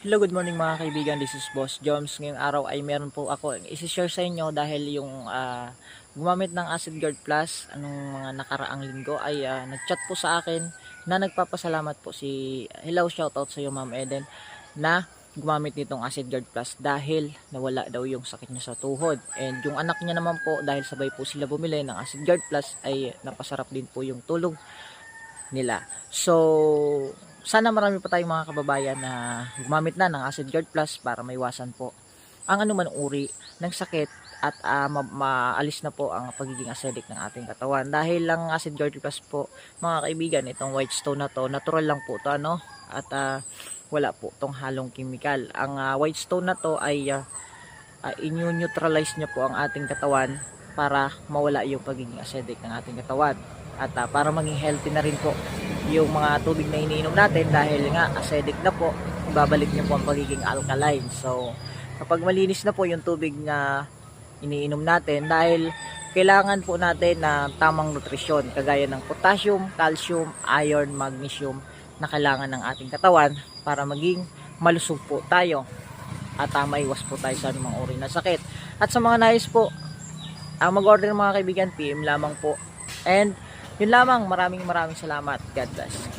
Hello, good morning mga kaibigan. This is Boss Joms. Ngayong araw ay meron po ako isi-share sa inyo dahil yung ah, gumamit ng Acid Guard Plus anong mga nakaraang linggo ay ah, nag-chat po sa akin na nagpapasalamat po si Hello shoutout sa iyo Ma'am Eden na gumamit nitong Acid Guard Plus dahil nawala daw yung sakit niya sa tuhod. And yung anak niya naman po dahil sabay po sila bumili ng Acid Guard Plus ay napasarap din po yung tulog nila. So, sana marami pa tayong mga kababayan na gumamit na ng Acid Guard Plus para maiwasan po ang anuman uri ng sakit at ah, ma- maalis na po ang pagiging acidic ng ating katawan. Dahil lang Acid Guard Plus po, mga kaibigan, itong white stone na to, natural lang po to ano? At ah, wala po tong halong chemical. Ang ah, white stone na to ay uh, neutralize niya po ang ating katawan para mawala yung pagiging acidic ng ating katawan at ah, para maging healthy na rin po yung mga tubig na iniinom natin dahil nga acidic na po babalik niyo po ang pagiging alkaline. So kapag malinis na po yung tubig na iniinom natin dahil kailangan po natin na tamang nutrisyon kagaya ng potassium, calcium, iron, magnesium na kailangan ng ating katawan para maging malusog po tayo at uh, maiwas po tayo sa anumang uri na sakit. At sa mga nais po ang mag-order mga kaibigan PM lamang po. And yun lamang, maraming maraming salamat. God bless.